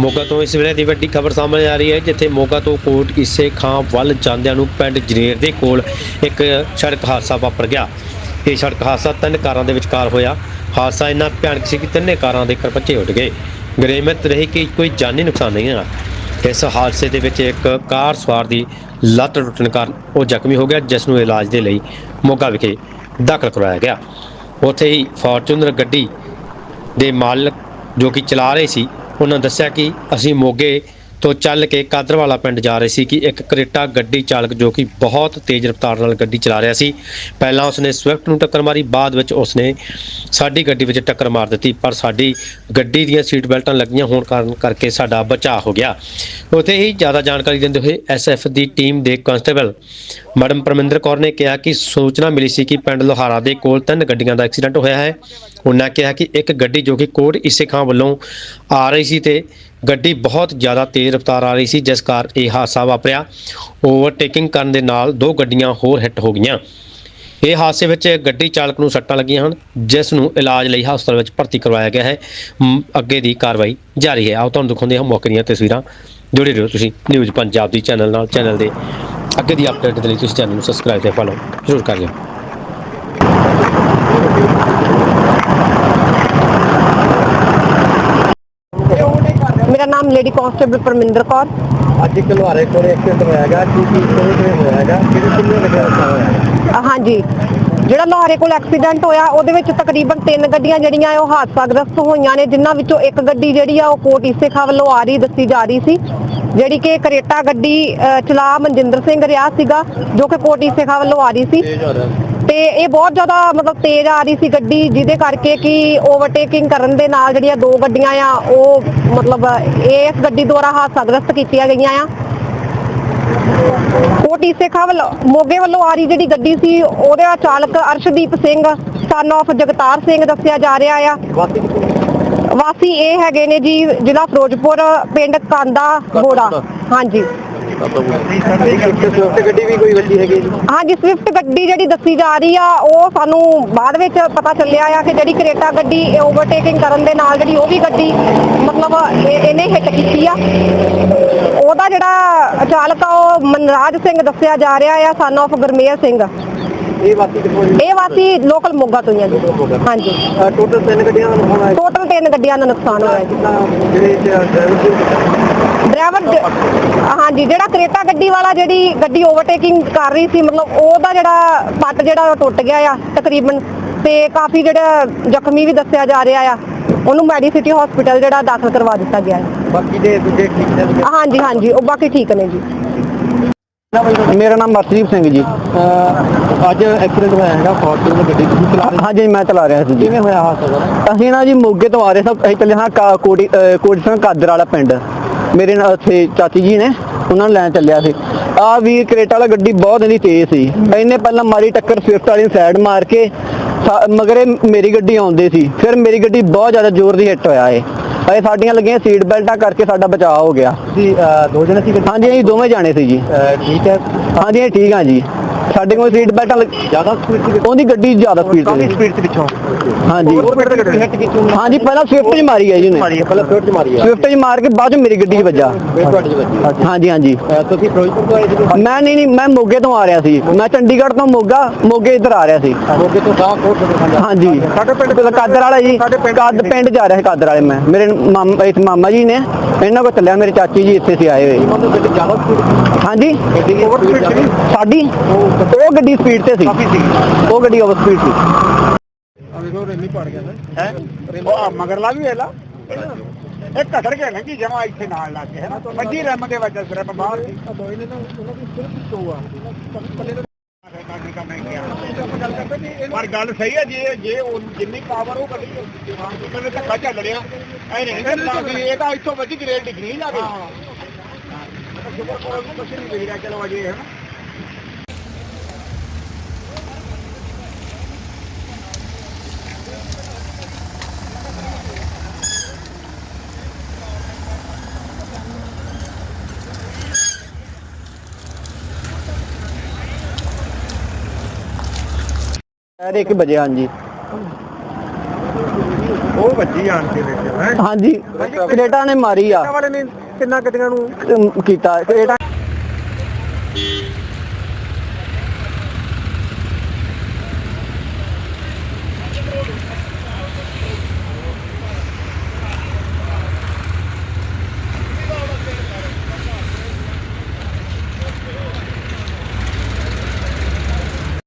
ਮੋਗਾ ਤੋਂ ਇਸ ਵੇਲੇ ਦੀ ਵੱਡੀ ਖਬਰ ਸਾਹਮਣੇ ਆ ਰਹੀ ਹੈ, ਜਿੱਥੇ ਮੋਗਾ ਤੋਂ ਕੋਟ ਇਸੇ ਖਾਂ ਵੱਲ ਜਾਂਦਿਆਂ ਨੂੰ ਪਿੰਡ ਜਨੇਰ ਦੇ ਕੋਲ ਇੱਕ ਸੜਕ ਹਾਦਸਾ ਵਾਪਰ ਗਿਆ। ਇਹ ਸੜਕ ਹਾਦਸਾ ਤਿੰਨ ਕਾਰਾਂ ਦੇ ਵਿਚਕਾਰ ਹੋਇਆ। ਹਾਦਸਾ ਇੰਨਾ ਭਿਆਨਕ ਸੀ ਕਿ ਤਿੰਨੇ ਕਾਰਾਂ ਦੇ ਕਰਪੱਚੇ ਉੱਡ ਗਏ। ਗਰੇਮਤ ਰਹੀ ਕਿ ਕੋਈ ਜਾਨੀ ਨੁਕਸਾਨ ਨਹੀਂ ਹੋਇਆ ਇਸ ਹਾਦਸੇ ਦੇ ਵਿੱਚ ਇੱਕ ਕਾਰ ਸਵਾਰ ਦੀ ਲੱਤ ਟੁੱਟਣ ਕਾਰਨ ਉਹ ਜ਼ਖਮੀ ਹੋ ਗਿਆ, ਜਿਸ ਨੂੰ ਇਲਾਜ ਦੇ ਲਈ ਮੋਗਾ ਵਿਖੇ ਦਾਖਲ ਕਰਵਾਇਆ ਗਿਆ। ਉੱਥੇ ਹੀ ਫੋਰਚੂਨਰ ਗੱਡੀ ਦੇ ਮਾਲਕ ਜੋ ਕਿ ਚਲਾ ਰਹੇ ਸੀ ਉਹਨਾਂ ਦੱਸਿਆ ਕਿ ਅਸੀਂ ਮੋਗੇ ਤੋਂ ਚੱਲ ਕੇ ਕਾਦਰਵਾਲਾ ਪਿੰਡ ਜਾ ਰਹੇ ਸੀ ਕਿ ਇੱਕ ਕਰੇਟਾ ਗੱਡੀ ਚਾਲਕ ਜੋ ਕਿ ਬਹੁਤ ਤੇਜ਼ ਰਫ਼ਤਾਰ ਨਾਲ ਗੱਡੀ ਚਲਾ ਰਿਹਾ ਸੀ। ਪਹਿਲਾਂ ਉਸਨੇ ਸਵਿਫਟ ਨੂੰ ਟੱਕਰ ਮਾਰੀ, ਬਾਅਦ ਵਿੱਚ ਉਸਨੇ ਸਾਡੀ ਗੱਡੀ ਵਿੱਚ ਟੱਕਰ ਮਾਰ ਦਿੱਤੀ, ਪਰ ਸਾਡੀ ਗੱਡੀ ਦੀਆਂ ਸੀਟ ਬੈਲਟਾਂ ਲੱਗੀਆਂ ਹੋਣ ਕਾਰਨ ਕਰਕੇ ਸਾਡਾ ਬਚਾਅ ਹੋ ਗਿਆ। ਉੱਥੇ ਹੀ ਜ਼ਿਆਦਾ ਜਾਣਕਾਰੀ ਦਿੰਦੇ ਹੋਏ ਐਸਐਫ ਦੀ ਟੀਮ ਦੇ ਕਾਂਸਟੇਬਲ ਮੈਡਮ ਪਰਮਿੰਦਰ ਕੌਰ ਨੇ ਕਿਹਾ ਕਿ ਸੂਚਨਾ ਮਿਲੀ ਸੀ ਕਿ ਪਿੰਡ ਲੋਹਾਰਾ ਦੇ ਕੋਲ ਤਿੰਨ ਗੱਡੀਆਂ ਦਾ ਐਕਸੀਡੈਂਟ ਹੋਇਆ ਹੈ। ਉਹਨਾਂ ਕਿਹਾ ਕਿ ਇੱਕ ਗੱਡੀ ਜੋ ਕਿ ਕੋਟ ਇਸੇ ਖਾਂ ਵੱਲੋਂ ਆ ਰਹੀ ਸੀ ਤੇ ਗੱਡੀ ਬਹੁਤ ਜ਼ਿਆਦਾ ਤੇਜ਼ ਰਫ਼ਤਾਰ ਆ ਰਹੀ ਸੀ, ਜਿਸ ਕਾਰਨ ਇਹ ਹਾਦਸਾ ਵਾਪਰਿਆ। ਓਵਰਟੇਕਿੰਗ ਕਰਨ ਦੇ ਨਾਲ ਦੋ ਗੱਡੀਆਂ ਹੋਰ ਹਿੱਟ ਹੋ ਗਈਆਂ। ਇਹ ਹਾਦਸੇ ਵਿੱਚ ਗੱਡੀ ਚਾਲਕ ਨੂੰ ਸੱਟਾਂ ਲੱਗੀਆਂ ਹਨ, ਜਿਸ ਨੂੰ ਇਲਾਜ ਲਈ ਹਸਪਤਾਲ ਵਿੱਚ ਭਰਤੀ ਕਰਵਾਇਆ ਗਿਆ ਹੈ। ਅੱਗੇ ਦੀ ਕਾਰਵਾਈ ਜਾਰੀ ਹੈ। ਆਓ ਤੁਹਾਨੂੰ ਦਿਖਾਉਂਦੇ ਹਾਂ ਮੌਕੇ ਦੀਆਂ ਤਸਵੀਰਾਂ। ਜੁੜੇ ਰਹੋ ਤੁਸੀਂ ਨਿਊਜ਼ ਪੰਜਾਬ ਦੀ ਚੈਨਲ ਨਾਲ। ਚੈਨਲ ਦੇ ਅੱਗੇ ਦੀ ਅਪਡੇਟ ਦੇ ਲਈ ਤੁਸੀਂ ਚੈਨਲ ਨੂੰ ਸਬਸਕ੍ਰਾਈਬ ਤੇ ਫੋਲੋ ਜ਼ਰੂਰ ਕਰ ਲਿਓ। ਮੇਰਾ ਨਾਮ ਲੇਡੀ ਕਾਂਸਟੇਬਲ ਪਰਮਿੰਦਰ ਕੌਰ। ਅੱਜ ਇੱਕ ਲੁਹਾਰੇ ਕੋਲ ਐਕਸੀਡੈਂਟ ਹੋਇਆਗਾ ਕੀ ਕੀ ਕੋਲ ਤੇ ਹੋਇਆਗਾ ਕਿਹਦੇ ਕਿੰਨੇ ਲੱਗਿਆ ਹੋਇਆ ਅ, ਹਾਂਜੀ। ਜਿਹੜਾ ਲੋਹਾਰੇ ਕੋਲ ਐਕਸੀਡੈਂਟ ਹੋਇਆ ਉਹਦੇ ਵਿੱਚ ਤਕਰੀਬਨ ਤਿੰਨ ਗੱਡੀਆਂ ਜਿਹੜੀਆਂ ਉਹ ਹਾਦਸਾਗ੍ਰਸਤ ਹੋਈਆਂ ਨੇ ਜਿਨ੍ਹਾਂ ਵਿੱਚੋਂ ਇੱਕ ਗੱਡੀ ਜਿਹੜੀ ਆ ਉਹ ਕੋਟ ਇਸੇਖਾ ਵੱਲੋਂ ਆ ਰਹੀ ਦੱਸੀ ਜਾ ਰਹੀ ਸੀ। ਜਿਹੜੀ ਕਿ ਕਰੇਟਾ ਗੱਡੀ ਚਲਾ ਮਨਜਿੰਦਰ ਸਿੰਘ ਰਿਹਾ ਸੀਗਾ ਜੋ ਕਿ ਕੋਟ ਇਸੇਖਾ ਵੱਲੋਂ ਆ ਰਹੀ ਸੀ। ਤੇ ਇਹ ਬਹੁਤ ਜ਼ਿਆਦਾ ਮਤਲਬ ਤੇਜ਼ ਆ ਰਹੀ ਸੀ ਗੱਡੀ ਜਿਹਦੇ ਕਰਕੇ ਕਿ ਓਵਰਟੇਕਿੰਗ ਕਰਨ ਦੇ ਨਾਲ ਜਿਹੜੀਆਂ ਦੋ ਗੱਡੀਆਂ ਆ ਉਹ ਮਤਲਬ ਇਸ ਗੱਡੀ ਦੁਆਰਾ ਹਾਦਸਾਗ੍ਰਸਤ ਕੀਤੀਆਂ ਗਈਆਂ ਆ। ਕੋਟੀ ਸੇਖਾ ਵੱਲੋਂ ਮੋਗੇ ਵੱਲੋਂ ਆ ਰਹੀ ਜਿਹੜੀ ਗੱਡੀ ਸੀ ਉਹਦਾ ਚਾਲਕ ਅਰਸ਼ਦੀਪ ਸਿੰਘ ਸਨ of ਜਗਤਾਰ ਸਿੰਘ ਦੱਸਿਆ ਜਾ ਰਿਹਾ ਆ। ਵਾਸੀ ਇਹ ਹੈਗੇ ਨੇ ਜੀ ਜ਼ਿਲ੍ਹਾ ਫਿਰੋਜ਼ਪੁਰ ਪਿੰਡ ਕਾਂਦਾ ਗੋੜਾ ਹਾਂਜੀ। ਸਵਿਫਟ ਗੱਡੀ ਵੀ ਕੋਈ ਵੱਜੀ ਹੈਗੀ ਜੀ? ਹਾਂਜੀ ਸਵਿਫਟ ਗੱਡੀ ਜਿਹੜੀ ਦੱਸੀ ਜਾ ਰਹੀ ਆ ਉਹ ਸਾਨੂੰ ਬਾਅਦ ਵਿੱਚ ਪਤਾ ਚੱਲਿਆ ਆ ਕਿ ਜਿਹੜੀ ਕਰੇਟਾ ਗੱਡੀ ਓਵਰਟੇਕਿੰਗ ਕਰਨ ਦੇ ਨਾਲ ਜਿਹੜੀ ਉਹ ਵੀ ਗੱਡੀ ਮਤਲਬ ਇਹ- ਇਹਨੇ ਹਿੱਟ ਕੀਤੀ ਆ। ਉਹਦਾ ਜਿਹੜਾ ਚਾਲਕ ਆ ਉਹ ਮਨਰਾਜ ਸਿੰਘ ਦੱਸਿਆ ਜਾ ਰਿਹਾ ਆ ਸਨ of ਗੁਰਮੇਲ ਸਿੰਘ। ਇਹ ਵਾਸੀ ਕਿੱਥੋਂ ਜੀ? ਇਹ ਵਾਸੀ ਲੋਕਲ ਮੋਗਾ ਤੋਂ ਹੀ ਆ ਜੀ। ਹਾਂਜੀ। ਟੋਟਲ ਤਿੰਨ ਗੱਡੀਆਂ ਦਾ ਨੁਕਸਾਨ ਆਇਆ ਟੋਟਲ ਤਿੰਨ ਗੱਡੀਆਂ ਦਾ ਨੁਕਸਾਨ ਹੋਇਆ ਜੀ। ਕਿੰਨਾ ਜਿਹੜੇ ਡਰਾਈਵਰ ਸੀ ਡਰਾਈਵਰ ਜ- ਹਾਂਜੀ ਜਿਹੜਾ ਕਰੇਟਾ ਗੱਡੀ ਵਾਲਾ ਜਿਹੜੀ ਗੱਡੀ ਓਵਰਟੇਕਿੰਗ ਕਰ ਰਹੀ ਸੀ ਮਤਲਬ ਉਹਦਾ ਜਿਹੜਾ ਪੱਟ ਜਿਹੜਾ ਉਹ ਟੁੱਟ ਗਿਆ ਆ ਤਕਰੀਬਨ। ਤੇ ਕਾਫੀ ਜਿਹੜਾ ਜ਼ਖਮੀ ਵੀ ਦੱਸਿਆ ਜਾ ਰਿਹਾ ਆ। ਉਹਨੂੰ ਮੈਡੀਸਿਟੀ ਹਸਪੀਟਲ ਜਿਹੜਾ ਦਾਖਲ ਕਰਵਾ ਦਿੱਤਾ ਗਿਆ ਹੈ ਬਾਕੀ ਦੇ ਦੂਜੇ ਠੀਕ ਨੇ ਹਾਂਜੀ ਹਾਂਜੀ ਉਹ ਬਾਕੀ ਠੀਕ ਨੇ ਜੀ। ਮੇਰਾ ਨਾਮ ਮਰਦੀਪ ਸਿੰਘ ਜੀ। ਅੱਜ ਐਕਸੀਡੈਂਟ ਹੋਇਆ ਹੈਗਾ ਫੋਰਚੂਨਰ ਗੱਡੀ ਤੁਸੀਂ ਚਲਾ ਰਹੇ ਹਾਂਜੀ ਮੈਂ ਚਲਾ ਰਿਹਾ ਸੀ ਜੀ। ਕਿਵੇਂ ਹੋਇਆ ਹਾਦਸਾ ਅਸੀਂ ਨਾ ਜੀ ਮੋਗੇ ਤੋਂ ਆ ਰਹੇ ਸਾਂ ਅਸੀਂ ਚੱਲੇ ਹਾਂ ਕਾ- ਕੋੜੀ ਅਹ ਕੋੜੀ ਸਿੰਘ ਕਾਦਰ ਵਾਲਾ ਪਿੰਡ। ਮੇਰੇ ਨਾਲ ਉੱਥੇ ਚਾਚੀ ਜੀ ਨੇ ਉਹਨਾਂ ਨੂੰ ਲੈਣ ਚੱਲਿਆ ਸੀ। ਆ ਵੀ ਕਰੇਟਾ ਵਾਲਾ ਗੱਡੀ ਬਹੁਤ ਇਹਦੀ ਤੇਜ਼ ਸੀ। ਇਹਨੇ ਪਹਿਲਾਂ ਮਾਰੀ ਟੱਕਰ ਸਵਿਫਟ ਵਾਲੀ ਨੂੰ ਸਾਈਡ ਮਾਰ ਕੇ ਮਗਰੇ ਮੇਰੀ ਗੱਡੀ ਆਉਂਦੇ ਸੀ। ਫਿਰ ਮੇਰੀ ਗੱਡੀ ਬਹੁਤ ਜ਼ਿਆਦਾ ਜ਼ੋਰ ਦੀ ਹਿੱਟ ਹੋਇਆ ਏ ਇਹ ਸਾਡੀਆਂ ਲੱਗੀਆਂ ਸੀਟ ਬੈਲਟਾਂ ਕਰਕੇ ਸਾਡਾ ਬਚਾਅ ਹੋ ਗਿਆ। ਅਹ, ਦੋ ਜਣੇ ਸੀ ਹਾਂਜੀ ਅਸੀਂ ਦੋਵੇਂ ਜਾਣੇ ਸੀ ਜੀ। ਠੀਕ ਹੈ। ਹਾਂਜੀ ਠੀਕ ਆ ਜੀ। ਸਾਡੇ ਕੋਲ ਸੀਟ ਬੈਲਟਾਂ ਲੱਗ- ਜ਼ਿਆਦਾ ਸਪੀਡ ਸੀ ਉਹਦੀ ਗੱਡੀ ਜ਼ਿਆਦਾ ਸਪੀਡ ਤੇ ਸਪੀਡ ਸੀ ਪਿੱਛੋਂ। ਹਾਂਜੀ। ਤੇ ਹਾਂਜੀ ਪਹਿਲਾਂ ਸਵਿਫਟ 'ਚ ਮਾਰੀ ਹੈ ਜੀ ਹੈ ਪਹਿਲਾਂ ਸਵਿਫਟ ਮਾਰੀ ਹੈ ਸਵਿਫਟ 'ਚ ਮਾਰ ਕੇ ਬਾਅਦ 'ਚ ਮੇਰੀ ਗੱਡੀ 'ਚ ਵੱਜਾ। ਹਾਂਜੀ ਹਾਂਜੀ। ਤੁਸੀਂ ਫਿਰੋਜ਼ਪੁਰ ਤੋਂ ਆਏ ਸੀ ਮੈਂ ਨਹੀਂ ਨਹੀਂ ਮੈਂ ਮੋਗੇ ਤੋਂ ਆ ਰਿਹਾ ਸੀ। ਮੈਂ ਚੰਡੀਗੜ੍ਹ ਤੋਂ ਮੋਗਾ ਮੋਗੇ ਇੱਧਰ ਆ ਰਿਹਾ ਸੀ। ਮੋਗੇ ਤੋਂ ਗਾਹ ਕੋਟ ਤੋਂ ਹਾਂਜੀ। ਸਾਡੇ ਪਿੰਡ ਪਿੰਡ ਕਾਦਰ ਵਾਲਾ ਜੀ। ਕਾਦ ਪਿੰਡ ਜਾ ਰਿਹਾ ਸੀ ਕਾਦਰ ਵਾਲੇ ਮੈਂ। ਮੇਰੇ ਮਾਮਾ ਇਸ ਮਾਮਾ ਜੀ ਨੇ ਇਹਨਾਂ ਕੋਲ ਚੱਲਿਆ ਮੇਰੇ ਚਾਚੀ ਜੀ ਇੱਥੇ ਸੀ ਆਏ ਹੋਏ। ਹਾਂਜੀ। ਸਾਡੀ ਉਹ ਗੱਡੀ ਸਪੀਡ ਤੇ ਸੀ ਉਹ ਗੱਡੀ ਓਵਰ ਸਪੀਡ ਸੀ ਅਵੇਗੋ ਰੇਲੀ ਪੜ ਗਿਆ ਹੈ ਉਹ ਮਗਰਲਾ ਵੀ ਵੇਲਾ ਇਹ ਘਟੜ ਗਿਆ ਨਾ ਕਿ ਜਮਾ ਇੱਥੇ ਨਾਲ ਲੱਗ ਗਿਆ ਨਾ ਮੱਜੀ ਰਮ ਦੇ ਵਜ੍ਹਾ ਸਿਰਫ ਬਾਹਰ ਸੀ ਦੋਈ ਨੇ ਉਹਨਾਂ ਦੀ ਸਿਰਫ ਦੋ ਆ ਪਰ ਗੱਲ ਸਹੀ ਹੈ ਜੇ ਜੇ ਉਹ ਜਿੰਨੀ ਪਾਵਰ ਉਹ ਗੱਡੀ ਉਹਨੇ ਧੱਕਾ ਚੱਲ ਰਿਹਾ ਐ ਨਹੀਂ ਵੀ ਇਹ ਤਾਂ ਇੱਥੋਂ ਵੱਜੀ ਗ੍ਰੇਡ ਡਿਗਰੀ ਲਾ ਕੇ ਹਾਂ ਕੁਛ ਨਹੀਂ ਦੇਖ ਰਿਹਾ ਚਲੋ ਅਜੇ ਹੈ ਯਾਰ 1 ਵਜੇ ਹਾਂਜੀ। ਉਹ ਵੱਜੀ ਆਣ ਕੇ ਵਿੱਚ ਹੈ? ਹਾਂਜੀ। ਕੈਨੇਡਾ ਨੇ ਮਾਰੀ ਆ। ਵਾਲੇ ਨੇ ਕਿੰਨਾ ਗੱਡੀਆਂ ਨੂੰ ਕੀਤਾ। ਕੈਨੇਡਾ